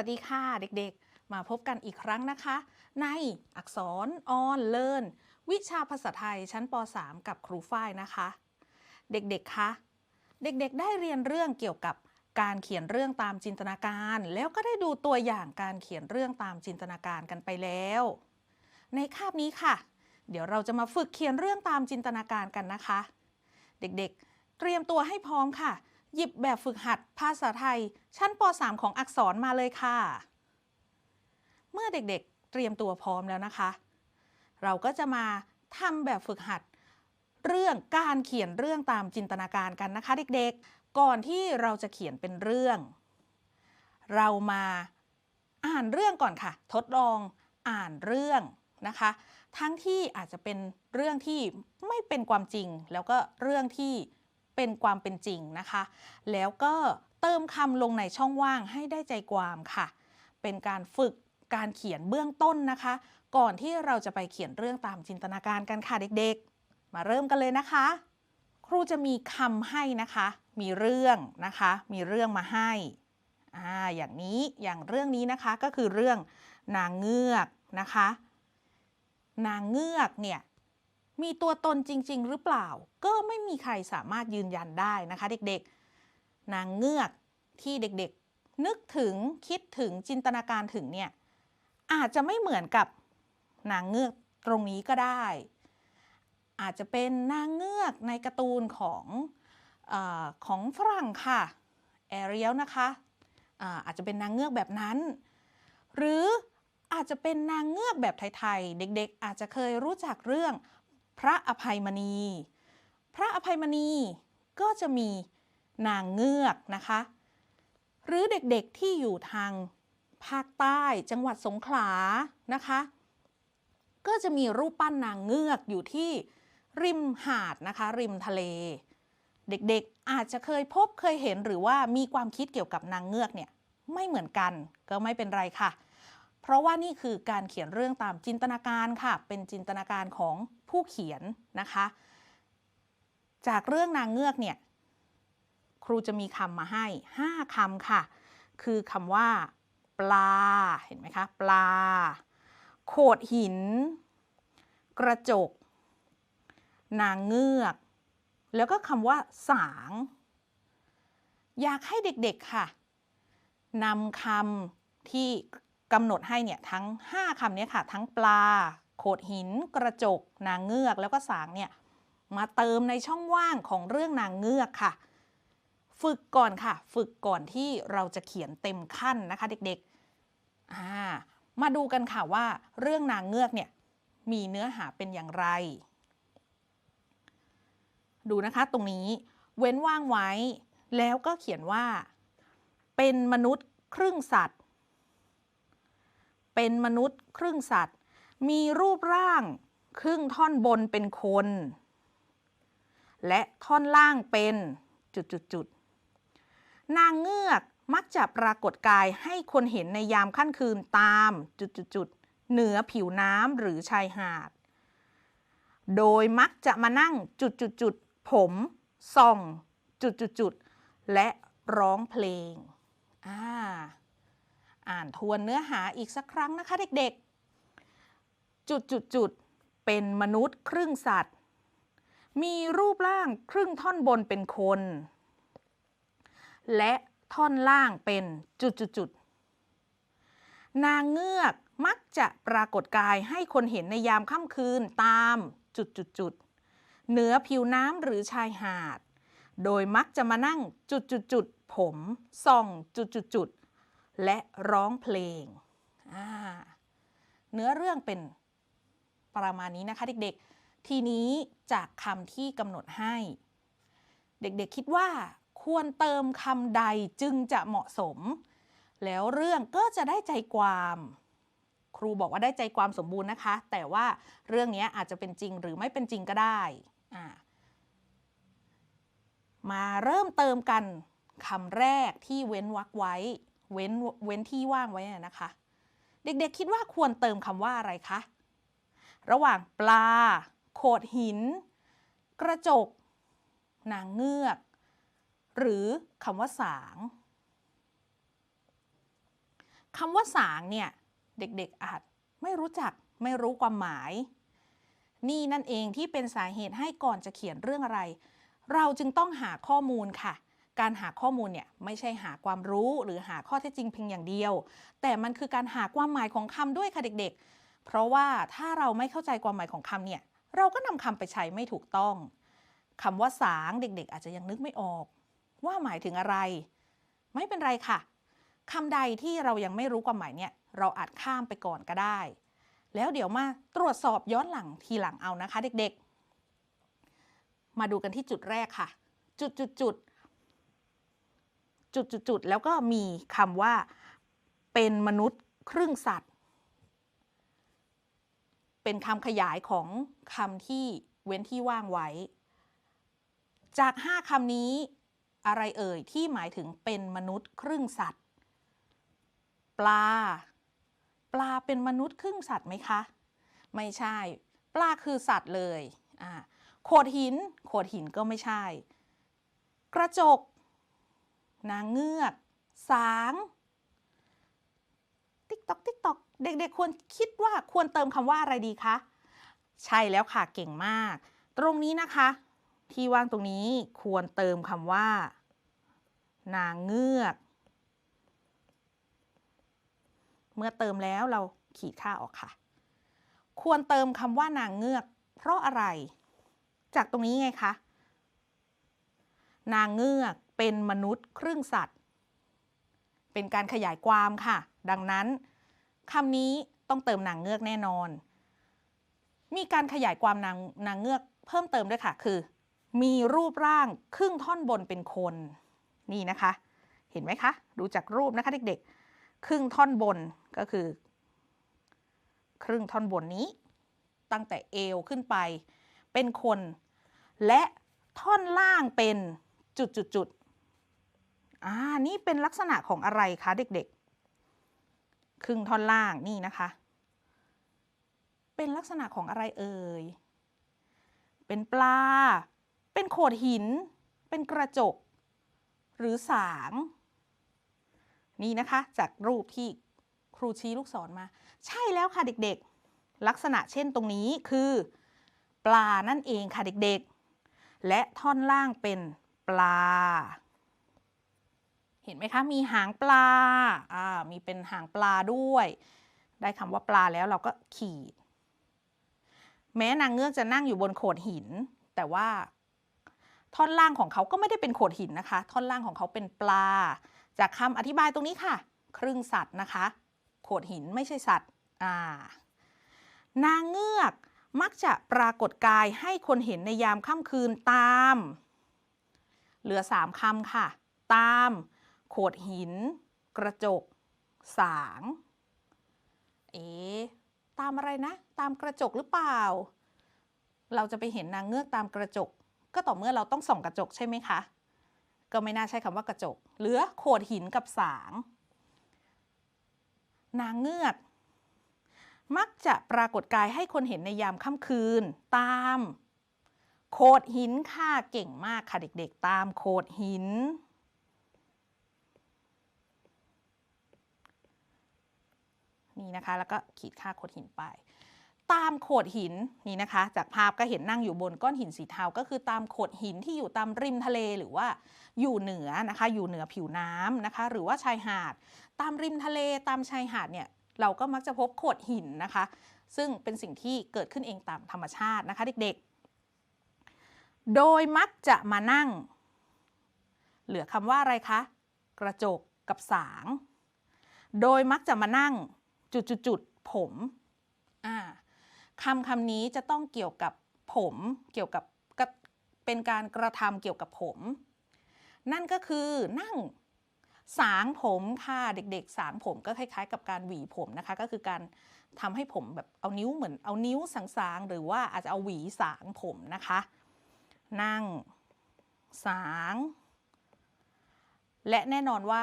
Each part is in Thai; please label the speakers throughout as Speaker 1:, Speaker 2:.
Speaker 1: สวัสดีค่ะเด็กๆ มาพบกันอีกครั้งนะคะ ในอักษรออนเลิร์นวิชาภาษาไทยชั้นป .3 กับครูฝ้ายนะคะ เด็กๆคะเด็กๆ ได้เรียนเรื่องเกี่ยวกับการเขียนเรื่องตามจินตนาการ แล้วก็ได้ดูตัวอย่างการเขียนเรื่องตามจินตนาการกันไปแล้ว ในคาบนี้ค่ะ เดี๋ยวเราจะมาฝึกเขียนเรื่องตามจินตนาการกันนะคะ เด็กๆ เตรียมตัวให้พร้อมค่ะ หยิบแบบฝึกหัดภาษาไทย ชั้นป .3 ของอักษรมาเลยค่ะ เมื่อเด็กๆเตรียมตัวพร้อมแล้วนะคะ เราก็จะมาทำแบบฝึกหัด เรื่องการเขียนเรื่องตามจินตนาการกันนะคะ เด็กๆ ก่อนที่เราจะเขียนเป็นเรื่อง เรามาอ่านเรื่องก่อนค่ะ ทดลองอ่านเรื่องนะคะ ทั้งที่อาจจะเป็นเรื่องที่ไม่เป็นความจริง แล้วก็เรื่องที่ เป็นความเป็นจริงนะคะ แล้วก็เติมคำลงในช่องว่างให้ได้ใจความค่ะ เป็นการฝึกการเขียนเบื้องต้นนะคะ ก่อนที่เราจะไปเขียนเรื่องตามจินตนาการกันค่ะเด็กๆ มาเริ่มกันเลยนะคะ ครูจะมีคำให้นะคะ มีเรื่องนะคะ มีเรื่องมาให้อ่าอย่างนี้อย่างเรื่องนี้นะคะก็คือเรื่องนางเงือกนะคะ นางเงือกเนี่ย มีตัวตนจริง ๆ หรือเปล่า ก็ไม่มีใครสามารถยืนยันได้นะคะ เด็กๆ นางเงือกที่เด็กๆ นึกถึงคิดถึงจินตนาการถึงเนี่ยอาจจะไม่เหมือนกับนางเงือกตรงนี้ก็ได้ อาจจะเป็นนางเงือกในการ์ตูนของอของฝรั่งค่ะแอเรียลนะคะอาจจะเป็นนางเงือกแบบนั้น หรืออาจจะเป็นนางเงือกแบบไทยๆ เด็กๆ อาจจะเคยรู้จักเรื่อง พระอภัยมณี พระอภัยมณีก็จะมีนางเงือกนะคะ หรือเด็กๆที่อยู่ทางภาคใต้จังหวัดสงขลานะคะ ก็จะมีรูปปั้นนางเงือกอยู่ที่ริมหาดนะคะ ริมทะเล เด็กๆอาจจะเคยพบเคยเห็นหรือว่ามีความคิดเกี่ยวกับนางเงือกเนี่ยไม่เหมือนกันก็ไม่เป็นไรค่ะ เพราะว่านี่คือการเขียนเรื่องตามจินตนาการค่ะ เป็นจินตนาการของ ผู้เขียนนะคะ จากเรื่องนางเงือกเนี่ยครูจะมีคำมาให้ 5คำค่ะ คือคำว่า ปลา เห็นไหมคะปลา โขดหิน กระจก นางเงือก แล้วก็คำว่า สาง อยากให้เด็กๆค่ะนำคำที่กำหนดให้เนี่ยทั้ง 5คำนี้ค่ะ ทั้งปลา โขดหิน กระจก นางเงือกแล้วก็สางเนี่ยมาเติมในช่องว่างของเรื่องนางเงือกค่ะ ฝึกก่อนค่ะ ฝึกก่อนที่เราจะเขียนเต็มขั้นนะคะเด็กๆมาดูกันค่ะว่าเรื่องนางเงือกเนี่ยมีเนื้อหาเป็นอย่างไร ดูนะคะตรงนี้เว้นว่างไว้ แล้วก็เขียนว่า เป็นมนุษย์ครึ่งสัตว์ เป็นมนุษย์ครึ่งสัตว์ มีรูปร่างครึ่งท่อนบนเป็นคน และท่อนล่างเป็นจุดๆๆนางเงือกมักจะปรากฏกายให้คนเห็นในยามค่ำคืนตามจุดๆๆเหนือผิวน้ำหรือชายหาด โดยมักจะมานั่งจุดๆๆผม ส่องจุดๆๆและร้องเพลง อ่า อ่านทวนเนื้อหาอีกสักครั้งนะคะเด็กๆ จุดๆๆเป็นมนุษย์ครึ่งสัตว์ มีรูปร่างครึ่งท่อนบนเป็นคน และท่อนล่างเป็นจุดๆๆนางเงือกมักจะปรากฏกายให้คนเห็นในยามค่ำคืนตามจุดๆๆเหนือผิวน้ำหรือชายหาด โดยมักจะมานั่งจุดๆๆผมส่องจุดๆๆและร้องเพลง เนื้อเรื่องเป็น ประมาณนี้นะคะ เด็กๆ ทีนี้จากคำที่กำหนดให้ เด็กๆคิดว่า ควรเติมคำใดจึงจะเหมาะสม แล้วเรื่องก็จะได้ใจความ ครูบอกว่าได้ใจความสมบูรณ์นะคะ แต่ว่าเรื่องนี้อาจจะเป็นจริงหรือไม่เป็นจริงก็ได้อ่ามาเริ่มเติมกันคำแรกที่เว้นวรรคไว้ เว้นเว้นที่ว่างไว้นะคะ เด็กๆคิดว่าควรเติมคำว่าอะไรคะ ระหว่างปลา โขดหิน กระจก นางเงือก หรือคำว่าสางคำว่าสางเนี่ยเด็กๆอาจไม่รู้จักไม่รู้ความหมาย นี่นั่นเองที่เป็นสาเหตุให้ก่อนจะเขียนเรื่องอะไร เราจึงต้องหาข้อมูลค่ะ การหาข้อมูลเนี่ยไม่ใช่หาความรู้หรือหาข้อเท็จจริงเพียงอย่างเดียว แต่มันคือการหาความหมายของคำด้วยค่ะเด็กๆ เพราะว่าถ้าเราไม่เข้าใจความหมายของคำเนี่ย เราก็นำคำไปใช้ไม่ถูกต้องคำว่าสางเด็กๆ อาจจะยังนึกไม่ออก ว่าหมายถึงอะไร ไม่เป็นไรค่ะคำใดที่เรายังไม่รู้ความหมายเนี่ย เราอาจข้ามไปก่อนก็ได้ แล้วเดี๋ยวมาตรวจสอบย้อนหลังทีหลังเอานะคะ เด็กๆ มาดูกันที่จุดแรกค่ะ จุดจุดจุดจุดจุดจุดแล้วก็มีคำว่า เป็นมนุษย์ครึ่งสัตว์ เป็นคำขยายของคำที่เว้นที่ว่างไว้ จาก 5คำนี้อะไรเอ่ยที่หมายถึงเป็นมนุษย์ครึ่งสัตว์ ปลา ปลาเป็นมนุษย์ครึ่งสัตว์ไหมคะ ไม่ใช่ ปลาคือสัตว์เลยอ่าโขดหิน โขดหินก็ไม่ใช่ กระจก นางเงือก สาง ติ๊กตอก ติ๊กตอก เด็กๆควรคิดว่าควรเติมคำว่าอะไรดีคะ ใช่แล้วค่ะเก่งมาก ตรงนี้นะคะ ที่ว่างตรงนี้ควรเติมคำว่า นางเงือก เมื่อเติมแล้วเราขีดค่าออกค่ะ ควรเติมคำว่านางเงือก เพราะอะไร จากตรงนี้ไงคะ นางเงือกเป็นมนุษย์ครึ่งสัตว์ เป็นการขยายความค่ะ ดังนั้น คำนี้ต้องเติมนางเงือกแน่นอน มีการขยายความนางนางเงือกเพิ่มเติมด้วยค่ะ คือ มีรูปร่างครึ่งท่อนบนเป็นคน นี่นะคะ เห็นไหมคะ ดูจากรูปนะคะเด็กๆ ครึ่งท่อนบนก็คือ ครึ่งท่อนบนนี้ ตั้งแต่เอวขึ้นไป เป็นคน และท่อนล่างเป็นจุดจุดจุดๆอ่า นี่เป็นลักษณะของอะไรคะเด็กๆ ครึ่งท่อนล่างนี่นะคะ เป็นลักษณะของอะไรเอ่ย เป็นปลา เป็นโขดหิน เป็นกระจก หรือสาง นี่นะคะ จากรูปที่ครูชี้ลูกศรมา ใช่แล้วค่ะเด็กๆ ลักษณะเช่นตรงนี้คือ ปลานั่นเองค่ะเด็กๆ และท่อนล่างเป็นปลา ห็นไหมคะมีหางปลาอ่ามีเป็นหางปลาด้วย ได้คำว่าปลาแล้วเราก็ขีด แม้นางเงือกจะนั่งอยู่บนโขดหิน แต่ว่าท่อนล่างของเขาก็ไม่ได้เป็นโขดหินนะคะ ท่อนล่างของเขาเป็นปลา จากคำอธิบายตรงนี้ค่ะ ครึ่งสัตว์นะคะ โขดหินไม่ใช่สัตว์อ่านางเงือกมักจะปรากฏกายให้คนเห็นในยามค่ำคืนตาม เหลือสามคำค่ะ ตาม โขดหิน กระจก สาง เอ๊ะตามอะไรนะ ตามกระจกหรือเปล่า เราจะไปเห็นนางเงือกตามกระจก ก็ต่อเมื่อเราต้องส่องกระจกใช่ไหมคะ ก็ไม่น่าใช้คำว่ากระจก เหลือโขดหินกับสาง นางเงือกมักจะปรากฏกายให้คนเห็นในยามค่ำคืน ตาม โขดหินค่ะ เก่งมากค่ะเด็กๆ ตามโขดหิน นี่นะคะ แล้วก็ขีดค่าโขดหินไป ตามโขดหินนี่นะคะ จากภาพก็เห็นนั่งอยู่บนก้อนหินสีเทา ก็คือตามโขดหินที่อยู่ตามริมทะเลหรือว่าอยู่เหนือนะคะ อยู่เหนือผิวน้ำนะคะ หรือว่าชายหาด ตามริมทะเลตามชายหาดเนี่ยเราก็มักจะพบโขดหินนะคะ ซึ่งเป็นสิ่งที่เกิดขึ้นเองตามธรรมชาตินะคะเด็กๆ โดยมักจะมานั่ง เหลือคำว่าอะไรคะ กระจกกับสาง โดยมักจะมานั่ง จุดๆๆผมอ่าคำคำนี้จะต้องเกี่ยวกับผมเกี่ยวกับกระเป็นการกระทำเกี่ยวกับผม นั่นก็คือนั่งสางผมค่ะเด็กๆ สางผมก็คล้ายๆ กับการหวีผมนะคะก็คือการทำให้ผมแบบเอานิ้วเหมือนเอานิ้วสางๆ หรือว่าอาจจะเอาหวีสางผมนะคะ นั่งสาง และแน่นอนว่า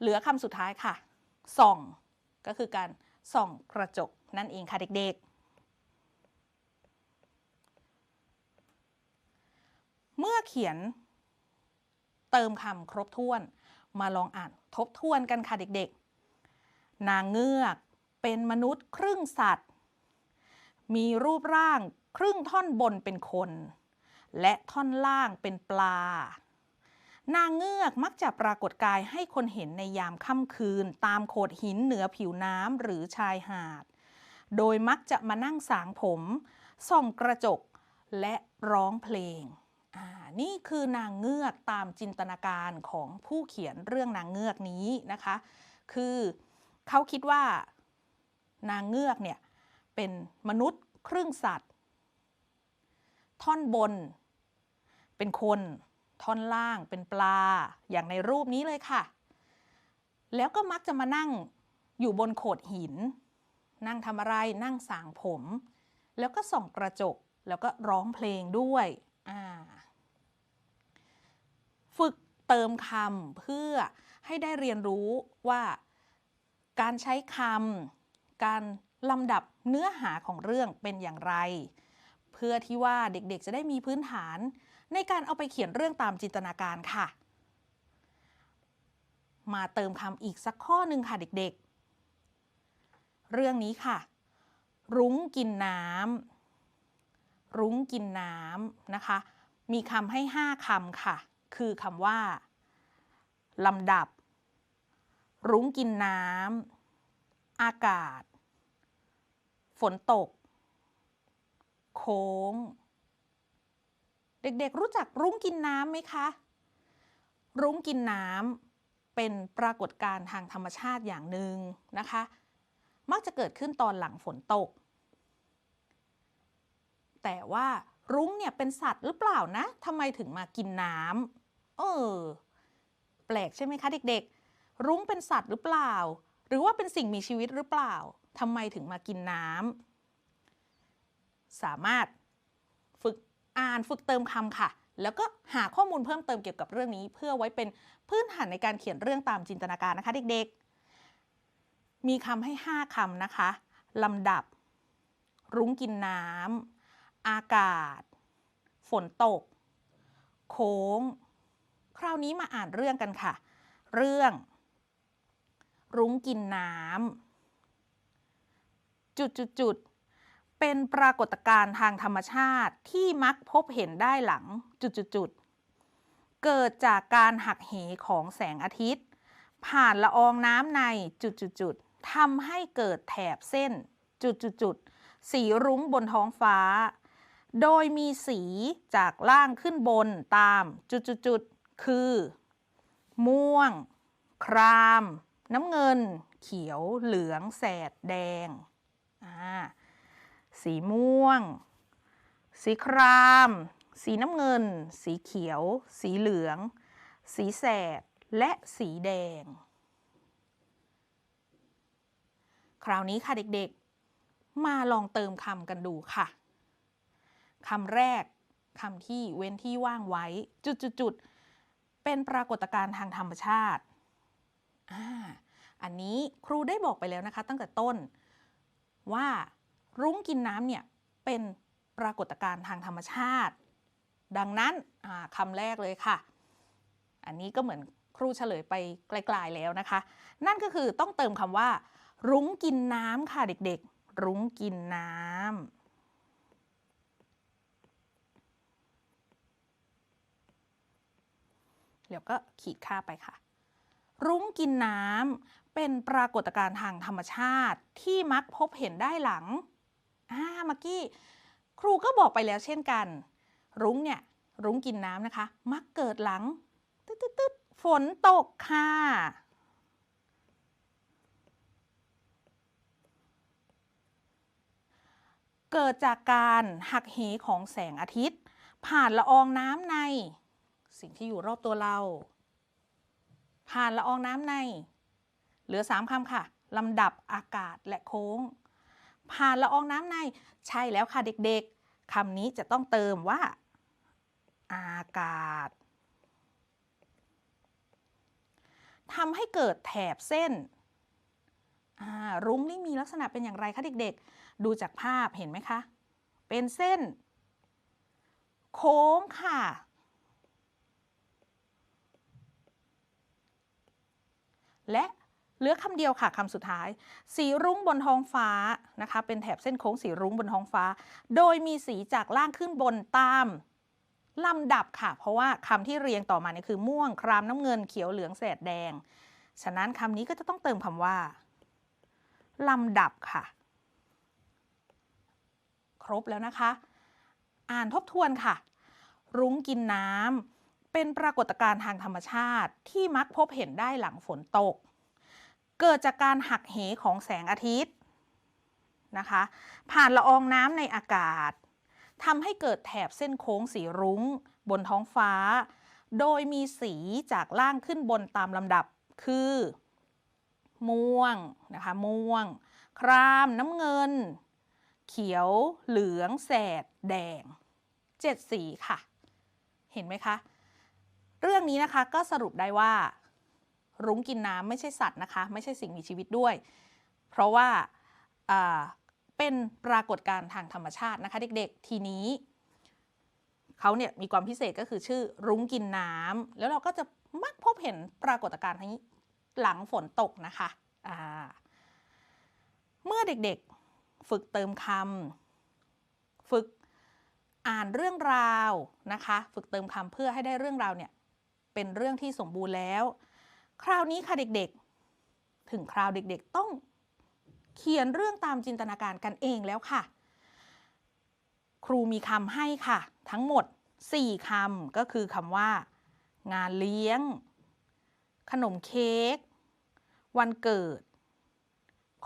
Speaker 1: เหลือคำสุดท้ายค่ะส่อง ก็คือการ ส่องกระจกนั่นเองค่ะเด็กๆ เมื่อเขียนเติมคำครบถ้วน มาลองอ่านทบทวนกันค่ะเด็กๆ นางเงือกเป็นมนุษย์ครึ่งสัตว์ มีรูปร่างครึ่งท่อนบนเป็นคน และท่อนล่างเป็นปลา นางเงือกมักจะปรากฏกายให้คนเห็นในยามค่ำคืน ตามโขดหินเหนือผิวน้ำหรือชายหาด โดยมักจะมานั่งสางผม ส่องกระจกและร้องเพลงอ่านี่คือนางเงือกตามจินตนาการของผู้เขียนเรื่องนางเงือกนี้นะคะ คือเขาคิดว่านางเงือกเนี่ยเป็นมนุษย์ครึ่งสัตว์ ท่อนบนเป็นคน ท่อนล่างเป็นปลาอย่างในรูปนี้เลยค่ะ แล้วก็มักจะมานั่งอยู่บนโขดหิน นั่งทำอะไรนั่งสางผม แล้วก็ส่องกระจกแล้วก็ร้องเพลงด้วย ฝึกเติมคำเพื่อให้ได้เรียนรู้ว่าการใช้คำการลำดับเนื้อหาของเรื่องเป็นอย่างไร เพื่อที่ว่าเด็กๆจะได้มีพื้นฐาน ในการเอาไปเขียนเรื่องตามจินตนาการค่ะ มาเติมคำอีกสักข้อหนึ่งค่ะเด็กๆ เรื่องนี้ค่ะ รุ้งกินน้ำรุ้งกินน้ำนะคะ มีคำให้ 5คำค่ะ คือคำว่าลำดับ รุ้งกินน้ำอากาศ ฝนตก โค้ง เด็กๆ รู้จักรุ้งกินน้ำไหมคะ รุ้งกินน้ำเป็นปรากฏการณ์ทางธรรมชาติอย่างหนึ่งนะคะ มักจะเกิดขึ้นตอนหลังฝนตก แต่ว่ารุ้งเนี่ยเป็นสัตว์หรือเปล่านะทำไมถึงมากินน้ำเออ แปลกใช่ไหมคะ เด็กๆ รุ้งเป็นสัตว์หรือเปล่า หรือว่าเป็นสิ่งมีชีวิตหรือเปล่าทำไมถึงมากินน้ำสามารถ อ่านฝึกเติมคำค่ะ แล้วก็หาข้อมูลเพิ่มเติมเกี่ยวกับเรื่องนี้ เพื่อไว้เป็นพื้นฐานในการเขียนเรื่องตามจินตนาการนะคะเด็กๆ มีคำให้ 5คำนะคะลำดับ รุ้งกินน้ำอากาศ ฝนตก โค้ง คราวนี้มาอ่านเรื่องกันค่ะ เรื่อง รุ้งกินน้ำจุดจุดจุด เป็นปรากฏการณ์ทางธรรมชาติที่มักพบเห็นได้หลังจุดจุดจุดเกิดจากการหักเหของแสงอาทิตย์ ผ่านละอองน้ำในจุดจุดจุดทำให้เกิดแถบเส้นจุดจุดจุดสีรุ้งบนท้องฟ้า โดยมีสีจากล่างขึ้นบนตามจุดจุดจุดคือ ม่วง คราม น้ำเงิน เขียว เหลือง แสด แดง สีม่วง สีคราม สีน้ำเงิน สีเขียว สีเหลือง สีแสด และสีแดง คราวนี้ค่ะเด็กๆ มาลองเติมคำกันดูค่ะคำแรกคำที่เว้นที่ว่างไว้จุดๆเป็นปรากฏการณ์ทางธรรมชาติอ่าอันนี้ครูได้บอกไปแล้วนะคะ ตั้งแต่ต้นว่า รุ้งกินน้ำเนี่ยเป็นปรากฏการณ์ทางธรรมชาติ ดังนั้นคำแรกเลยค่ะ อันนี้ก็เหมือนครูเฉลยไปไกลๆแล้วนะคะ นั่นก็คือต้องเติมคำว่า รุ้งกินน้ำค่ะเด็กๆ รุ้งกินน้ำแล้วก็ขีดค่าไปค่ะ รุ้งกินน้ำเป็นปรากฏการณ์ทางธรรมชาติที่มักพบเห็นได้หลัง อ่าเมื่อกี้ ครูก็บอกไปแล้วเช่นกัน รุ้งเนี่ยรุ้งกินน้ำนะคะ มักเกิดหลังตึ๊ดตึ๊ดฝนตกค่ะเกิดจากการหักเหของแสงอาทิตย์ ผ่านละอองน้ำใน สิ่งที่อยู่รอบตัวเรา ผ่านละอองน้ำใน เหลือสามคำค่ะลำดับอากาศและโค้ง ผ่านละอองน้ำใน ใช่แล้วค่ะเด็กๆคำนี้จะต้องเติมว่า อากาศทำให้เกิดแถบเส้น รุ้งนี่มีลักษณะเป็นอย่างไรคะเด็กๆ ดูจากภาพเห็นไหมคะ เป็นเส้น โค้งค่ะ และ เหลือคำเดียวค่ะคำสุดท้าย สีรุ้งบนท้องฟ้านะคะ เป็นแถบเส้นโค้งสีรุ้งบนท้องฟ้า โดยมีสีจากล่างขึ้นบนตามลำดับค่ะ เพราะว่าคำที่เรียงต่อมาเนี่ยคือม่วงครามน้ำเงินเขียวเหลืองแสดแดง ฉะนั้นคำนี้ก็จะต้องเติมคำว่าลำดับค่ะ ครบแล้วนะคะ อ่านทบทวนค่ะ รุ้งกินน้ำเป็นปรากฏการณ์ทางธรรมชาติที่มักพบเห็นได้หลังฝนตก เกิดจากการหักเหของแสงอาทิตย์นะคะ ผ่านละอองน้ำในอากาศทำให้เกิดแถบเส้นโค้งสีรุ้ง บนท้องฟ้า โดยมีสีจากล่างขึ้นบนตามลำดับคือ ม่วงนะคะม่วง ครามน้ำเงิน เขียว เหลือง แสด แดงเจ็ดสีค่ะ เห็นไหมคะ เรื่องนี้นะคะก็สรุปได้ว่า รุ้งกินน้ำไม่ใช่สัตว์นะคะ ไม่ใช่สิ่งมีชีวิตด้วย เพราะว่าเป็นปรากฏการณ์ทางธรรมชาตินะคะเด็กๆ ทีนี้เขาเนี่ยมีความพิเศษก็คือชื่อรุ้งกินน้ำแล้วเราก็จะมักพบเห็นปรากฏการณ์นี้หลังฝนตกนะคะเมื่อเด็กๆฝึกเติมคำฝึกอ่านเรื่องราวนะคะ ฝึกเติมคำเพื่อให้ได้เรื่องราวเนี่ยเป็นเรื่องที่สมบูรณ์แล้ว คราวนี้ค่ะเด็กๆ ถึงคราวเด็กๆต้องเขียนเรื่องตามจินตนาการกันเองแล้วค่ะ ครูมีคำให้ค่ะ ทั้งหมด 4คำก็คือคำว่า งานเลี้ยง ขนมเค้ก วันเกิด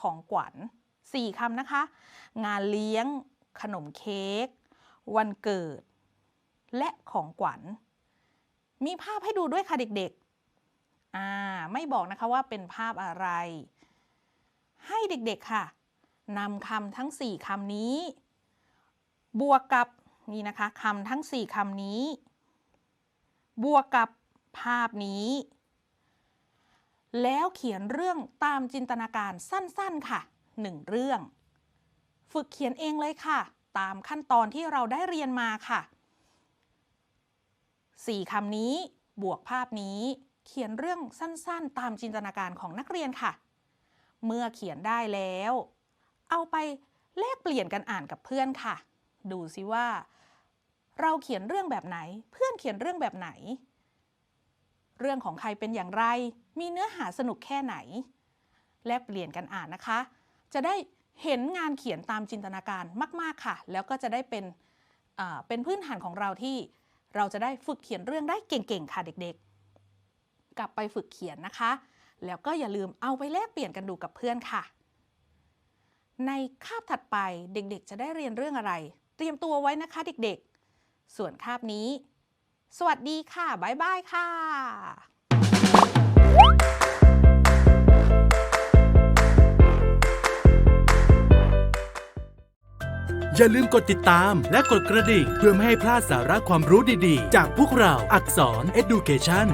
Speaker 1: ของขวัญ4คำนะคะ งานเลี้ยง ขนมเค้ก วันเกิด และของขวัญ มีภาพให้ดูด้วยค่ะเด็กๆ อ่าไม่บอกนะคะว่าเป็นภาพอะไร ให้เด็กๆค่ะนำคำทั้ง 4คำนี้ บวกกับนี่นะคะคำทั้ง 4คำนี้ บวกกับภาพนี้ แล้วเขียนเรื่องตามจินตนาการสั้นๆค่ะ1เรื่อง ฝึกเขียนเองเลยค่ะ ตามขั้นตอนที่เราได้เรียนมาค่ะ 4คำนี้บวกภาพนี้ เขียนเรื่องสั้นๆ ตามจินตนาการของนักเรียนค่ะ เมื่อเขียนได้แล้ว เอาไปแลกเปลี่ยนกันอ่านกับเพื่อนค่ะ ดูซิว่า เราเขียนเรื่องแบบไหน เพื่อนเขียนเรื่องแบบไหน เรื่องของใครเป็นอย่างไร มีเนื้อหาสนุกแค่ไหน แลกเปลี่ยนกันอ่านนะคะ จะได้เห็นงานเขียนตามจินตนาการมาก ๆค่ะ แล้วก็จะได้เป็นเป็นพื้นฐานของเราที่เราจะได้ฝึกเขียนเรื่องได้เก่งๆ ค่ะเด็กๆ กลับไปฝึกเขียนนะคะ แล้วก็อย่าลืมเอาไปแลกเปลี่ยนกันดูกับเพื่อนค่ะ ในคาบถัดไปเด็กๆ จะได้เรียนเรื่องอะไร เตรียมตัวไว้นะคะเด็กๆ ส่วนคาบนี้ สวัสดีค่ะ บ๊ายบายค่ะ
Speaker 2: อย่าลืมกดติดตามและกดกระดิ่ง เพื่อไม่ให้พลาดสาระความรู้ดีๆ จากพวกเราอักษร Education